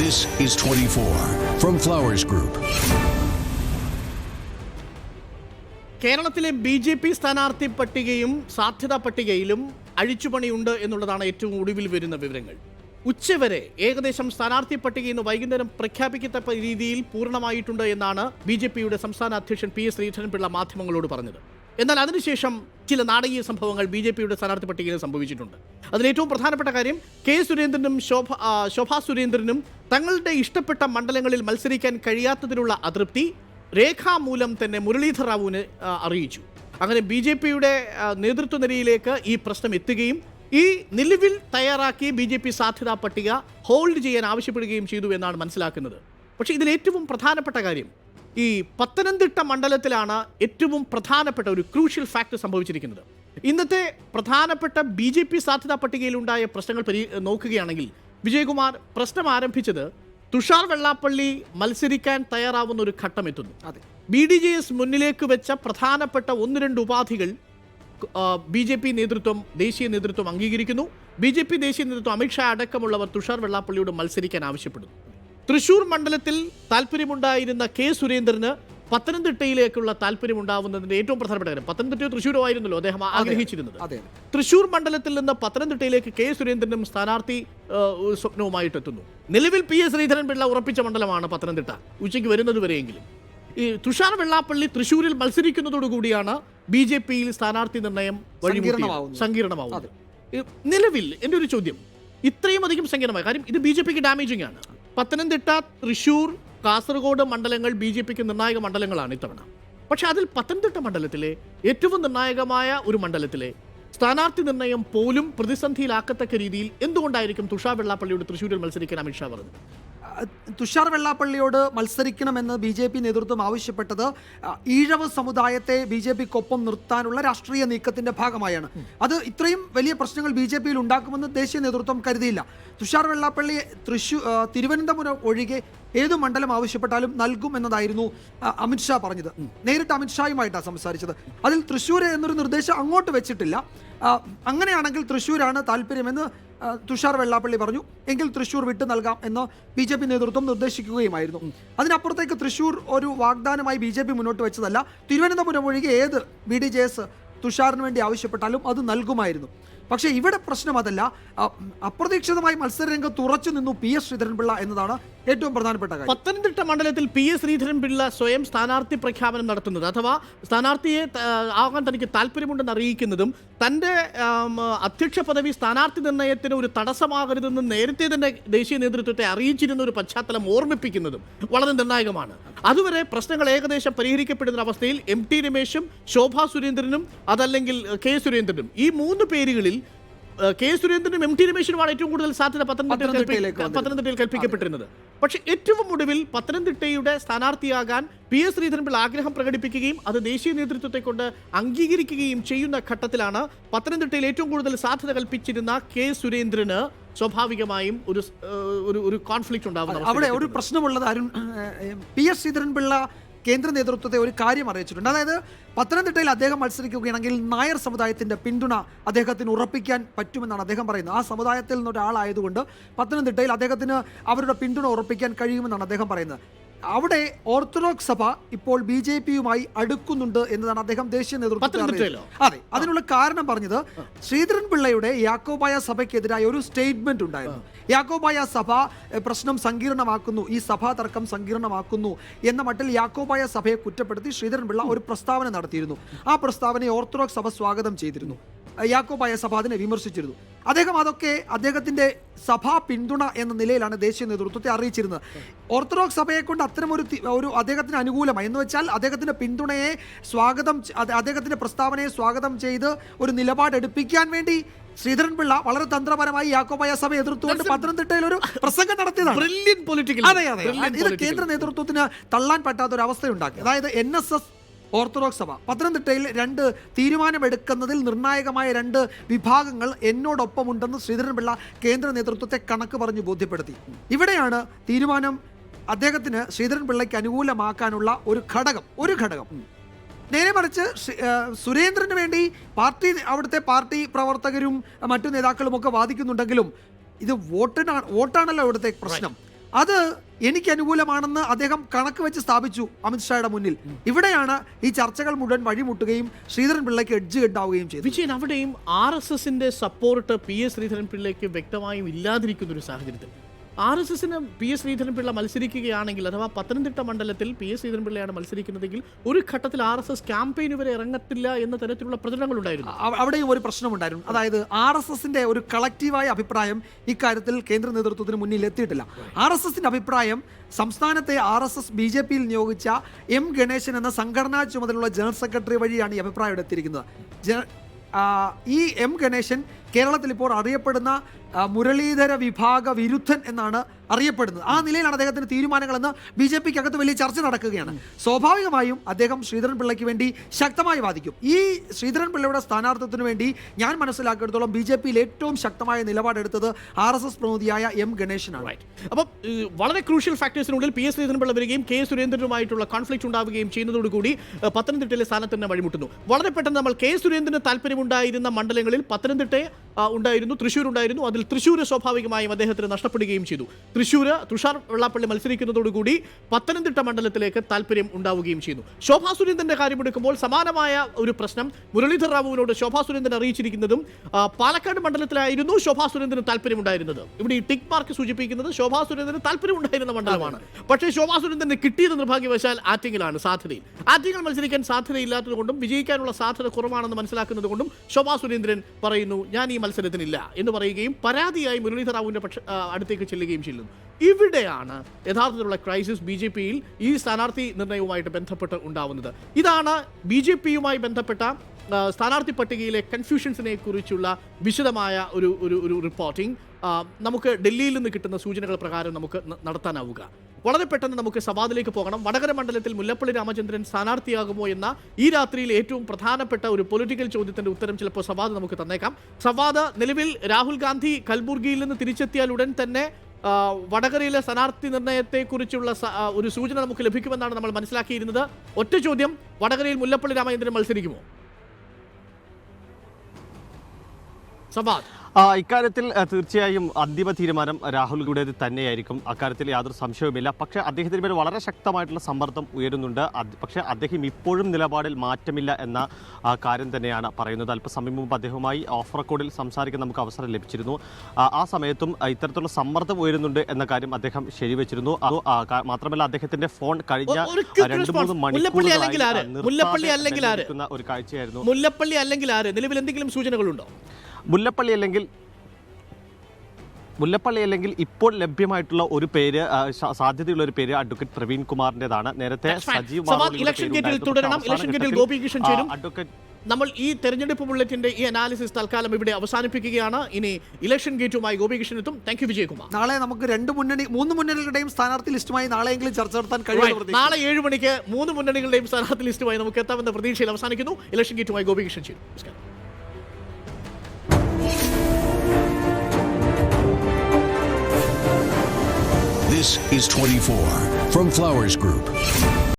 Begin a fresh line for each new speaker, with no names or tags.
This is 24 from Flowers Group.
കേരളത്തിലെ B J P സ്ഥാനാർത്ഥി പട്ടികയും സാധ്യതാ പട്ടികയിലും അഴിച്ചുപണിയുണ്ട് എന്നുള്ളതാണ് ഏറ്റവും ഒടുവിൽ വരുന്ന വിവരങ്ങൾ ഉച്ചവരെ ഏകദേശം സ്ഥാനാർത്ഥി പട്ടിക ഇന്ന് വൈകുന്നേരം പ്രഖ്യാപിക്കത്തക്ക രീതിയിൽ പൂർണമായിട്ടുണ്ട് എന്നാണ് ബി ജെ പിയുടെ സംസ്ഥാന അധ്യക്ഷൻ പി എസ് ശ്രീധരൻപിള്ള മാധ്യമങ്ങളോട് പറഞ്ഞത് എന്നാൽ അതിനുശേഷം ചില നാടകീയ സംഭവങ്ങൾ ബി ജെ പിയുടെ സ്ഥാനാർത്ഥി പട്ടികയിൽ സംഭവിച്ചിട്ടുണ്ട്. അതിൽ ഏറ്റവും പ്രധാനപ്പെട്ട കാര്യം കെ സുരേന്ദ്രനും ശോഭ ശോഭാ സുരേന്ദ്രനും തങ്ങളുടെ ഇഷ്ടപ്പെട്ട മണ്ഡലങ്ങളിൽ മത്സരിക്കാൻ കഴിയാത്തതിലുള്ള അതൃപ്തി രേഖാമൂലം തന്നെ മുരളീധർ റാവുവിന് അറിയിച്ചു. അങ്ങനെ ബി ജെ പിയുടെ നേതൃത്വ നിരയിലേക്ക് ഈ പ്രശ്നം എത്തുകയും ഈ നിലവിൽ തയ്യാറാക്കി ബി ജെ പി സാധ്യതാ പട്ടിക ഹോൾഡ് ചെയ്യാൻ ആവശ്യപ്പെടുകയും ചെയ്തു എന്നാണ് മനസ്സിലാക്കുന്നത്. പക്ഷേ ഇതിൽ ഏറ്റവും പ്രധാനപ്പെട്ട കാര്യം ഈ പത്തനംതിട്ട മണ്ഡലത്തിലാണ് ഏറ്റവും പ്രധാനപ്പെട്ട ഒരു ക്രൂഷ്യൽ ഫാക്ട് സംഭവിച്ചിരിക്കുന്നത്. ഇന്നത്തെ പ്രധാനപ്പെട്ട ബി ജെ പി സാധ്യതാ പട്ടികയിലുണ്ടായ പ്രശ്നങ്ങൾ പരി നോക്കുകയാണെങ്കിൽ വിജയകുമാർ പ്രശ്നം ആരംഭിച്ചത് തുഷാർ വെള്ളാപ്പള്ളി മത്സരിക്കാൻ തയ്യാറാവുന്ന ഒരു ഘട്ടം എത്തുന്നു
അതെ.
ബി ഡി ജെ എസ് മുന്നിലേക്ക് വെച്ച പ്രധാനപ്പെട്ട ഒന്ന് രണ്ട് ഉപാധികൾ ബി ജെ പി നേതൃത്വം ദേശീയ നേതൃത്വം അംഗീകരിക്കുന്നു. ബി ജെ പി ദേശീയ നേതൃത്വം അമിത്ഷാ അടക്കമുള്ളവർ തുഷാർ വെള്ളാപ്പള്ളിയോട് മത്സരിക്കാൻ ആവശ്യപ്പെടുന്നു. തൃശൂർ മണ്ഡലത്തിൽ താല്പര്യമുണ്ടായിരുന്ന കെ സുരേന്ദ്രന് പത്തനംതിട്ടയിലേക്കുള്ള താല്പര്യമുണ്ടാവുന്നതിന്റെ ഏറ്റവും പ്രധാനപ്പെട്ട കാര്യം. പത്തനംതിട്ടയോ തൃശ്ശൂരോ ആയിരുന്നല്ലോ അദ്ദേഹം ആഗ്രഹിച്ചിരുന്നത്. തൃശൂർ മണ്ഡലത്തിൽ നിന്ന് പത്തനംതിട്ടയിലേക്ക് കെ സുരേന്ദ്രനും സ്ഥാനാർത്ഥി സ്വപ്നവുമായിട്ട് എത്തുന്നു. നിലവിൽ പി എസ് ശ്രീധരൻപിള്ള ഉറപ്പിച്ച മണ്ഡലമാണ് പത്തനംതിട്ട ഉച്ചയ്ക്ക് വരുന്നത് വരെയെങ്കിലും. ഈ തുഷാർ വെള്ളാപ്പള്ളി തൃശ്ശൂരിൽ മത്സരിക്കുന്നതോടുകൂടിയാണ് ബി ജെ പിയിൽ സ്ഥാനാർത്ഥി നിർണയം
വഴി.
സങ്കീർണമാവുന്നത്. നിലവിൽ എന്റെ ഒരു ചോദ്യം ഇത്രയും അധികം സങ്കീർണമായ കാര്യം ഇത് ബി ജെ പിക്ക് ഡാമേജിംഗ് ആണ്. പത്തനംതിട്ട തൃശൂർ കാസർഗോഡ് മണ്ഡലങ്ങൾ ബി ജെ പിക്ക് നിർണായക മണ്ഡലങ്ങളാണ് ഇത്തവണ. പക്ഷെ അതിൽ പത്തനംതിട്ട മണ്ഡലത്തിലെ ഏറ്റവും നിർണായകമായ ഒരു മണ്ഡലത്തിലെ സ്ഥാനാർത്ഥി നിർണയം പോലും പ്രതിസന്ധിയിലാക്കത്തക്ക രീതിയിൽ എന്തുകൊണ്ടായിരിക്കും തുഷാർ വെള്ളാപ്പള്ളിയോട് തൃശ്ശൂരിൽ മത്സരിക്കാൻ അമിത്ഷാ പറഞ്ഞത്?
തുഷാർ വെള്ളാപ്പള്ളിയോട് മത്സരിക്കണമെന്ന് ബി ജെ പി നേതൃത്വം ആവശ്യപ്പെട്ടത് ഈഴവ് സമുദായത്തെ ബി ജെ പിക്കൊപ്പം നിർത്താനുള്ള രാഷ്ട്രീയ നീക്കത്തിന്റെ ഭാഗമായാണ്. അത് ഇത്രയും വലിയ പ്രശ്നങ്ങൾ ബി ജെ പിയിൽ ഉണ്ടാക്കുമെന്ന് ദേശീയ നേതൃത്വം കരുതിയില്ല. തുഷാർ വെള്ളാപ്പള്ളി തൃശൂർ തിരുവനന്തപുരം ഒഴികെ ഏത് മണ്ഡലം ആവശ്യപ്പെട്ടാലും നൽകും എന്നതായിരുന്നു അമിത്ഷാ പറഞ്ഞത്. നേരിട്ട് അമിത്ഷായുമായിട്ടാണ് സംസാരിച്ചത്. അതിൽ തൃശ്ശൂർ എന്നൊരു നിർദ്ദേശം അങ്ങോട്ട് വെച്ചിട്ടില്ല. അങ്ങനെയാണെങ്കിൽ തൃശ്ശൂരാണ് താല്പര്യമെന്ന് തുഷാർ വെള്ളാപ്പള്ളി പറഞ്ഞു. എങ്കിൽ തൃശ്ശൂർ വിട്ടു നൽകാം എന്ന് ബി ജെ പി നേതൃത്വം നിർദ്ദേശിക്കുകയുമായിരുന്നു. അതിനപ്പുറത്തേക്ക് തൃശ്ശൂർ ഒരു വാഗ്ദാനമായി ബി ജെ പി മുന്നോട്ട് വെച്ചതല്ല. തിരുവനന്തപുരം ഒഴികെ ഏത് ബി ഡി ജെ എസ് തുഷാറിന് വേണ്ടി ആവശ്യപ്പെട്ടാലും അത് നൽകുമായിരുന്നു. പക്ഷേ ഇവിടെ പ്രശ്നം അതല്ല. അപ്രതീക്ഷിതമായി മത്സരരംഗം തുറച്ചു നിന്നു പി എസ് ശ്രീധരൻപിള്ള എന്നതാണ് ഏറ്റവും പ്രധാനപ്പെട്ട കാര്യം.
പത്തനംതിട്ട മണ്ഡലത്തിൽ പി എസ് ശ്രീധരൻപിള്ള സ്വയം സ്ഥാനാർത്ഥി പ്രഖ്യാപനം നടത്തുന്നത് അഥവാ സ്ഥാനാർത്ഥിയെ ആകാൻ തനിക്ക് താല്പര്യമുണ്ടെന്ന് അറിയിക്കുന്നതും തന്റെ ആം, അധ്യക്ഷ പദവി സ്ഥാനാർത്ഥി നിർണയത്തിന് ഒരു തടസ്സമാകരുതെന്ന് നേരത്തെ തന്നെ ദേശീയ നേതൃത്വത്തെ അറിയിച്ചിരുന്ന ഒരു പശ്ചാത്തലം ഓർമ്മിപ്പിക്കുന്നതും വളരെ നിർണായകമാണ്. അതുവരെ പ്രശ്നങ്ങൾ ഏകദേശം പരിഹരിക്കപ്പെടുന്ന അവസ്ഥയിൽ എം ടി രമേശും ശോഭാ സുരേന്ദ്രനും അതല്ലെങ്കിൽ കെ സുരേന്ദ്രനും ഈ മൂന്ന് പേരുകളിൽ കെ സുരേന്ദ്രനും എം ടി രമേശിനുമാണ് ഏറ്റവും കൂടുതൽ സാധ്യത പത്തനംതിട്ടയിൽ. പത്തനംതിട്ടയിൽ കൽപ്പിക്കപ്പെട്ടിരുന്നത് പക്ഷേ ഏറ്റവും ഒടുവിൽ പത്തനംതിട്ടയുടെ സ്ഥാനാർത്ഥിയാകാൻ പി എസ് ശ്രീധരൻപിള്ള ആഗ്രഹം പ്രകടിപ്പിക്കുകയും അത് ദേശീയ നേതൃത്വത്തെ കൊണ്ട് അംഗീകരിക്കുകയും ചെയ്യുന്ന ഘട്ടത്തിലാണ് പത്തനംതിട്ടയിൽ ഏറ്റവും കൂടുതൽ സാധ്യത കൽപ്പിച്ചിരുന്ന കെ സുരേന്ദ്രന് സ്വാഭാവികമായും ഒരു ഒരു കോൺഫ്ലിക്റ്റ് ഉണ്ടാവുന്നത്
അവിടെ ഒരു പ്രശ്നമുള്ളത് അരുൺ പി എസ് ശ്രീധരൻപിള്ള കേന്ദ്ര നേതൃത്വത്തെ ഒരു കാര്യം അറിയിച്ചിട്ടുണ്ട്. അതായത് പത്തനംതിട്ടയിൽ അദ്ദേഹം മത്സരിക്കുകയാണെങ്കിൽ നായർ സമുദായത്തിന്റെ പിന്തുണ അദ്ദേഹത്തിന് ഉറപ്പിക്കാൻ പറ്റുമെന്നാണ് അദ്ദേഹം പറയുന്നത്. ആ സമുദായത്തിൽ നിന്ന് ഒരാളായതുകൊണ്ട് പത്തനംതിട്ടയിൽ അദ്ദേഹത്തിന് അവരുടെ പിന്തുണ ഉറപ്പിക്കാൻ കഴിയുമെന്നാണ് അദ്ദേഹം പറയുന്നത്. അവിടെ ഓർത്തഡോക്സ് സഭ ഇപ്പോൾ ബി ജെ പിയുമായി അടുക്കുന്നുണ്ട് എന്നതാണ് അദ്ദേഹം ദേശീയ നേതൃത്വത്തിൽ അതെ അതിനുള്ള കാരണം പറഞ്ഞത് ശ്രീധരൻ പിള്ളയുടെ യാക്കോബായ സഭയ്ക്കെതിരായ ഒരു സ്റ്റേറ്റ്മെന്റ് ഉണ്ടായിരുന്നു. യാക്കോബായ സഭ പ്രശ്നം സങ്കീർണമാക്കുന്നു ഈ സഭാ തർക്കം സങ്കീർണമാക്കുന്നു എന്ന മട്ടിൽ യാക്കോബായ സഭയെ കുറ്റപ്പെടുത്തി ശ്രീധരൻ പിള്ള ഒരു പ്രസ്താവന നടത്തിയിരുന്നു. ആ പ്രസ്താവനയെ ഓർത്തഡോക്സ് സഭ സ്വാഗതം ചെയ്തിരുന്നു. യാക്കോബായ സഭ അതിനെ വിമർശിച്ചിരുന്നു. അദ്ദേഹം അതൊക്കെ അദ്ദേഹത്തിന്റെ സഭാ പിന്തുണ എന്ന നിലയിലാണ് ദേശീയ നേതൃത്വത്തെ അറിയിച്ചിരുന്നത്. ഓർത്തഡോക്സ് സഭയെ കൊണ്ട് അത്തരം ഒരു ഒരു അദ്ദേഹത്തിന് അനുകൂലമായി. എന്ന് വെച്ചാൽ അദ്ദേഹത്തിന്റെ പിന്തുണയെ സ്വാഗതം അദ്ദേഹത്തിന്റെ പ്രസ്താവനയെ സ്വാഗതം ചെയ്ത് ഒരു നിലപാടെടുപ്പിക്കാൻ വേണ്ടി ശ്രീധരൻപിള്ള വളരെ തന്ത്രപരമായി യാക്കോബായ സഭ എതിർത്തുകൊണ്ട് പത്തനംതിട്ടയിൽ ഒരു പ്രസംഗം നടത്തിയതാണ്. അതെ അതെ. ഇത് കേന്ദ്ര നേതൃത്വത്തിന് തള്ളാൻ പറ്റാത്ത ഒരു അവസ്ഥയുണ്ടാക്കി അതായത് എൻ എസ് എസ് ഓർത്തഡോക്സ് സഭ. പത്തനംതിട്ടയിൽ രണ്ട് തീരുമാനമെടുക്കുന്നതിൽ നിർണായകമായ രണ്ട് വിഭാഗങ്ങൾ എന്നോടൊപ്പമുണ്ടെന്ന് ശ്രീധരൻപിള്ള കേന്ദ്ര നേതൃത്വത്തെ കണക്ക് പറഞ്ഞു ബോധ്യപ്പെടുത്തി. ഇവിടെയാണ് തീരുമാനം അദ്ദേഹത്തിന് ശ്രീധരൻപിള്ളയ്ക്ക് അനുകൂലമാക്കാനുള്ള ഒരു ഘടകം ഒരു ഘടകം. നേരെ മറിച്ച് സുരേന്ദ്രന് വേണ്ടി പാർട്ടി അവിടുത്തെ പാർട്ടി പ്രവർത്തകരും മറ്റു നേതാക്കളും ഒക്കെ വാദിക്കുന്നുണ്ടെങ്കിലും ഇത് വോട്ടിനാണ് വോട്ടാണല്ലോ അവിടുത്തെ പ്രശ്നം. അത് എനിക്ക് അനുകൂലമാണെന്ന് അദ്ദേഹം കണക്ക് വെച്ച് സ്ഥാപിച്ചു അമിത്ഷായുടെ മുന്നിൽ. ഇവിടെയാണ് ഈ ചർച്ചകൾ മുഴുവൻ വഴിമുട്ടുകയും ശ്രീധരൻ പിള്ളയ്ക്ക് എഡ്ജ് കെട്ടാവുകയും ചെയ്തു
വിജയൻ അവിടെയും ആർ എസ് എസിന്റെ സപ്പോർട്ട് പി എസ് ശ്രീധരൻ പിള്ളയ്ക്ക് വ്യക്തമായും ഇല്ലാതിരിക്കുന്ന ഒരു സാഹചര്യത്തിൽ ആർ എസ് എസിന് പി എസ് ശ്രീധരൻപിള്ള മത്സരിക്കുകയാണെങ്കിൽ അഥവാ പത്തനംതിട്ട മണ്ഡലത്തിൽ പി എസ് ശ്രീധരൻപിള്ളയാണ് മത്സരിക്കുന്നതെങ്കിൽ ഒരു ഘട്ടത്തിൽ ആർ എസ് എസ് ക്യാമ്പയിന് വരെ ഇറങ്ങത്തില്ല എന്ന തരത്തിലുള്ള പ്രചരണങ്ങളുണ്ടായിരുന്നു
അവിടെയും ഒരു പ്രശ്നമുണ്ടായിരുന്നു അതായത് ആർ എസ് എസിന്റെ ഒരു കളക്റ്റീവായ അഭിപ്രായം ഇക്കാര്യത്തിൽ കേന്ദ്ര നേതൃത്വത്തിന് മുന്നിൽ എത്തിയിട്ടില്ല. ആർ എസ് എസിന്റെ അഭിപ്രായം സംസ്ഥാനത്തെ R S S B J പിയിൽ നിയോഗിച്ച എം ഗണേശൻ എന്ന സംഘടനാ ചുമതലയുള്ള ജനറൽ സെക്രട്ടറി വഴിയാണ് ഈ അഭിപ്രായം ആ, ഈ എം ഗണേശൻ കേരളത്തിൽ ഇപ്പോൾ അറിയപ്പെടുന്ന മുരളീധര വിഭാഗ വിരുദ്ധൻ എന്നാണ് അറിയപ്പെടുന്നത്. ആ നിലയിലാണ് അദ്ദേഹത്തിന്റെ തീരുമാനങ്ങളെന്ന് ബി ജെ പിക്ക് അകത്ത് വലിയ ചർച്ച നടക്കുകയാണ്. സ്വാഭാവികമായും അദ്ദേഹം ശ്രീധരൻ പിള്ളയ്ക്ക് വേണ്ടി ശക്തമായി വാദിക്കും. ഈ ശ്രീധരൻ പിള്ളയുടെ സ്ഥാനാർത്ഥിത്വത്തിന് വേണ്ടി ഞാൻ മനസ്സിലാക്കിയെടുത്തോളം ബി ജെ പിയിൽ ഏറ്റവും ശക്തമായ നിലപാടെടുത്തത് ആർ എസ് എസ് പ്രതിനിധിയായ എം ഗണേശനാണ്.
അപ്പം വളരെ ക്രൂഷ്യൽ ഫാക്ടേഴ്സിനുള്ളിൽ പി എസ് ശ്രീധരൻ പിള്ള വരികയും കെ സുരേന്ദ്രനുമായിട്ടുള്ള കോൺഫ്ലിക്റ്റ് ഉണ്ടാവുകയും ചെയ്യുന്നതോടുകൂടി കൂടി പത്തനംതിട്ടയിലെ സ്ഥാനത്ത് തന്നെ വഴിമുട്ടുന്നു. വളരെ പെട്ടെന്ന് നമ്മൾ കെ സുരേന്ദ്രന് താല്പര്യമുണ്ടായിരുന്ന മണ്ഡലങ്ങളിൽ പത്തനംതിട്ട ആ, ഉണ്ടായിരുന്നു. തൃശ്ശൂർ ഉണ്ടായിരുന്നു. അതിൽ തൃശ്ശൂർ സ്വാഭാവികമായും അദ്ദേഹത്തിന് നഷ്ടപ്പെടുകയും ചെയ്തു. തൃശ്ശൂർ തുഷാർ വെള്ളാപ്പള്ളി മത്സരിക്കുന്നതോടുകൂടി പത്തനംതിട്ട മണ്ഡലത്തിലേക്ക് താല്പര്യം ഉണ്ടാവുകയും ചെയ്യുന്നു ശോഭാ സുരേന്ദ്രന്റെ കാര്യമെടുക്കുമ്പോൾ സമാനമായ ഒരു പ്രശ്നം മുരളീധർ റാവുവിനോട് ശോഭാ സുരേന്ദ്രൻ അറിയിച്ചിരിക്കുന്നതും പാലക്കാട് മണ്ഡലത്തിലായിരുന്നു ശോഭാ സുരേന്ദ്രന് താല്പര്യമുണ്ടായിരുന്നത് ഇവിടെ ഈ ടിക് മാർക്ക് സൂചിപ്പിക്കുന്നത് ശോഭാ സുരേന്ദ്രന് താല്പര്യമുണ്ടായിരുന്ന മണ്ഡലമാണ്. പക്ഷേ ശോഭാ സുരേന്ദ്രന് കിട്ടിയത് നിർഭാഗ്യവശാൽ ആറ്റിങ്ങിലാണ് സാധ്യതയിൽ. ആറ്റിങ്ങൽ മത്സരിക്കാൻ സാധ്യതയില്ലാത്തതുകൊണ്ടും വിജയിക്കാനുള്ള സാധ്യത കുറവാണെന്ന് മനസ്സിലാക്കുന്നത് കൊണ്ടും ശോഭാ സുരേന്ദ്രൻ പറയുന്നു ഞാൻ ഈ മത്സരത്തിനില്ല എന്ന് പറയുകയും പരാതിയായി മുരളീധർ റാവുവിന്റെ പക്ഷ അടുത്തേക്ക് ചെല്ലുകയും ചെയ്യുന്നു. ഇവിടെയാണ് യഥാർത്ഥത്തിലുള്ള ക്രൈസിസ് ബി ജെ പിയിൽ ഈ സ്ഥാനാർത്ഥി നിർണയവുമായിട്ട് ബന്ധപ്പെട്ട് ഉണ്ടാവുന്നത്. ഇതാണ് ബി ജെ പിയുമായി ബന്ധപ്പെട്ട സ്ഥാനാർത്ഥി പട്ടികയിലെ കൺഫ്യൂഷൻസിനെ കുറിച്ചുള്ള വിശദമായ ഒരു ഒരു ഒരു റിപ്പോർട്ടിംഗ് നമുക്ക് ഡൽഹിയിൽ നിന്ന് കിട്ടുന്ന സൂചനകൾ പ്രകാരം നമുക്ക് നടത്താനാവുക. വളരെ പെട്ടെന്ന് നമുക്ക് സവാദിലേക്ക് പോകണം. വടകര മണ്ഡലത്തിൽ മുല്ലപ്പള്ളി രാമചന്ദ്രൻ സ്ഥാനാർത്ഥിയാകുമോ എന്ന ഈ രാത്രിയിൽ ഏറ്റവും പ്രധാനപ്പെട്ട ഒരു പൊളിറ്റിക്കൽ ചോദ്യത്തിന്റെ ഉത്തരം ചിലപ്പോൾ സവാദ് നമുക്ക് തന്നേക്കാം. സവാദ് നിലവിൽ രാഹുൽ ഗാന്ധി കൽബുർഗിയിൽ നിന്ന് തിരിച്ചെത്തിയാൽ ഉടൻ തന്നെ വടകരയിലെ സ്ഥാനാർത്ഥി നിർണയത്തെക്കുറിച്ചുള്ള ഒരു സൂചന നമുക്ക് ലഭിക്കുമെന്നാണ് നമ്മൾ മനസ്സിലാക്കിയിരുന്നത്. ഒറ്റ ചോദ്യം വടകരയിൽ മുല്ലപ്പള്ളി രാമചന്ദ്രൻ മത്സരിക്കുമോ? സവാദ്
ആ, ഇക്കാര്യത്തിൽ തീർച്ചയായും അന്തിമ തീരുമാനം രാഹുൽ ഗുഡേത് തന്നെയായിരിക്കും. അക്കാര്യത്തിൽ യാതൊരു സംശയവുമില്ല. പക്ഷേ അദ്ദേഹത്തിന് മേൽ വളരെ ശക്തമായിട്ടുള്ള സമ്മർദ്ദം ഉയരുന്നുണ്ട്. പക്ഷേ അദ്ദേഹം ഇപ്പോഴും നിലപാടിൽ മാറ്റമില്ല എന്ന കാര്യം തന്നെയാണ് പറയുന്നത്. അല്പസമയം മുമ്പ് അദ്ദേഹവുമായി ഓഫ് റെക്കോർഡിൽ സംസാരിക്കാൻ നമുക്ക് അവസരം ലഭിച്ചിരുന്നു. ആ, സമയത്തും ഇത്തരത്തിലുള്ള സമ്മർദ്ദം ഉയരുന്നുണ്ട് എന്ന കാര്യം അദ്ദേഹം ശരിവെച്ചിരുന്നു. അത് മാത്രമല്ല അദ്ദേഹത്തിന്റെ ഫോൺ കഴിഞ്ഞ രണ്ട്. മൂന്ന് മണിക്കൂർ? ഒരു കാഴ്ചയായിരുന്നു.
മുല്ലപ്പള്ളി അല്ലെങ്കിൽ ആര്? നിലവിൽ എന്തെങ്കിലും സൂചനകളുണ്ടോ?
മുല്ലപ്പള്ളി അല്ലെങ്കിൽ മുല്ലപ്പള്ളി അല്ലെങ്കിൽ ഇപ്പോൾ ലഭ്യമായിട്ടുള്ള ഒരു പേര് സാധ്യതയുള്ള ഒരു പേര് അഡ്വക്കേറ്റ് പ്രവീൺ കുമാറിന്റേതാണ്. നേരത്തെ സജീവ്
ഇലക്ഷൻ ഗേറ്റിൽ തുടരണം. ഇലക്ഷൻ ഗേറ്റിൽ ഗോപികൃഷ്ണൻ ചേരും.
അഡ്വക്കേറ്റ്
നമ്മൾ ഈ തെരഞ്ഞെടുപ്പ് ബുള്ളറ്റിന്റെ ഈ അനാലിസിസ് തൽക്കാലം ഇവിടെ അവസാനിപ്പിക്കുകയാണ്. ഇനി ഇലക്ഷൻ ഗേറ്റുമായി ഗോപികൃഷ്ണൻ എത്തും. Thank you Vijayakumar.
നാളെ നമുക്ക് രണ്ട് മുന്നണി മൂന്ന് മുന്നണികളുടെയും സ്ഥാനാർത്ഥി ലിസ്റ്റുമായി നാളെയെങ്കിലും ചർച്ച നടത്താൻ കഴിയും
നാളെ ഏഴ് മണിക്ക് മൂന്ന് മുന്നണികളുടെയും സ്ഥാനാർത്ഥി ലിസ്റ്റുമായി നമുക്ക് എത്താമെന്ന പ്രതീക്ഷയിൽ അവസാനിക്കുന്നു. ഇലക്ഷൻ ഗേറ്റുമായി ഗോപികൃഷ്ണൻ ചേരും. നമസ്കാരം.
This is 24 from Flowers Group.